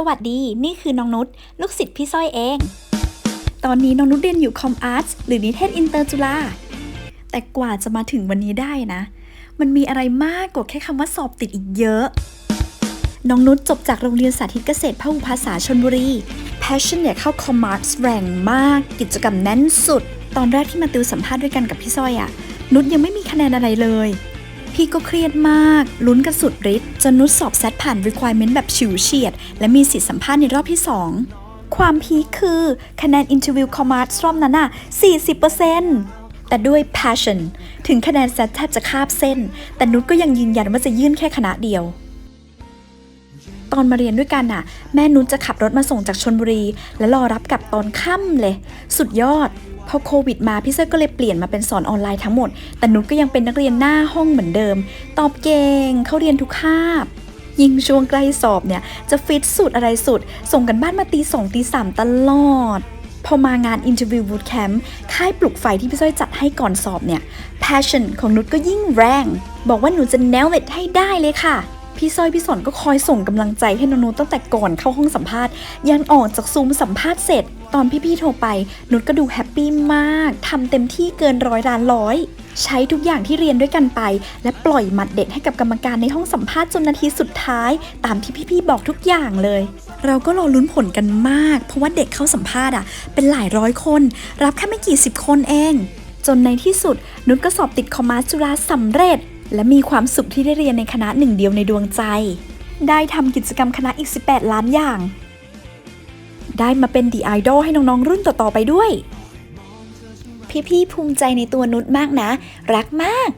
สวัสดี นี่คือน้องนุชลูกศิษย์พี่สร้อยเอง ตอนนี้น้องนุชเรียนอยู่คอมอาร์ตหรือนิเทศอินเตอร์จุฬาแต่กว่าจะมาถึงวันนี้ได้นะ มันมีอะไรมากกว่าแค่คำว่าสอบติดอีกเยอะ น้องนุชจบจากโรงเรียนสาธิตเกษตรพหุภาษาชนบุรี Passion เนี่ยเข้า Commerce แรงมาก กิจกรรมแน่นสุด ตอนแรกที่มาติวสัมภาษณ์ด้วยกันกับพี่สร้อยอะนุชยังไม่มีคะแนนอะไรเลย พี่ก็เครียดมาก ลุ้นกันสุดฤทธิ์จนนุชสอบแซดผ่าน requirement แบบฉิวเฉียด และมีสิทธิสัมภาษณ์ในรอบที่ 2 ความพีคคือคะแนน interview commerce รอบนั้นน่ะ40%แต่ด้วย passion ถึงคะแนนแซดแทบจะคาบเส้น แต่นุชก็ยังยืนยันว่าจะยื่นแค่คณะเดียวตอนมาเรียนด้วยกันน่ะ แม่นุชจะขับรถมาส่งจากชนบุรี และรอรับกลับตอนค่ำเลย สุดยอด พอโควิดมาพี่เซอร์ก็เลยเปลี่ยนมาเป็นสอนออนไลน์ทั้งหมด แต่นุชก็ยังเป็นนักเรียนหน้าห้องเหมือนเดิม ตอบเก่งเข้าเรียนทุกคาบยิ่งช่วงใกล้สอบเนี่ย จะฟิตสุดอะไรสุด ส่งกันบ้านมาตีสองตีสามตลอด พอมางาน Interview Bootcamp ค่ายปลุกไฟที่พี่ส้อยจัดให้ก่อนสอบเนี่ย passion ของนุชก็ยิ่งแรง บอกว่าหนูจะ nail it ให้ได้เลยค่ะ พี่สร้อยพี่สนก็คอยส่งกำลังใจให้นนุตั้งแต่ก่อนเข้าห้องสัมภาษณ์ ยันออกจากซูมสัมภาษณ์เสร็จ ตอนพี่ๆโทรไป นุชก็ดูแฮปปี้มากทำเต็มที่เกินร้อยล้านร้อยใช้ทุกอย่างที่เรียนด้วยกันไป และปล่อยหมัดเด็ดให้กับกรรมการในห้องสัมภาษณ์จนนาทีสุดท้าย ตามที่พี่ๆบอกทุกอย่างเลย เราก็รอลุ้นผลกันมาก เพราะว่าเด็กเข้าสัมภาษณ์อะ เป็นหลายร้อยคน รับแค่ไม่กี่สิบคนเอง จนในที่สุดนุชก็สอบติดคอมมาสจุฬาสำเร็จ และมีความสุขที่ได้เรียนในคณะหนึ่งเดียวในดวงใจ ได้ทำกิจกรรมคณะอีก 18 ล้านอย่าง ได้มาเป็นดีไอดอลให้น้องๆ รุ่นต่อ ๆ ไปด้วย พี่ๆ ภูมิใจในตัวนุชมากนะ รักมาก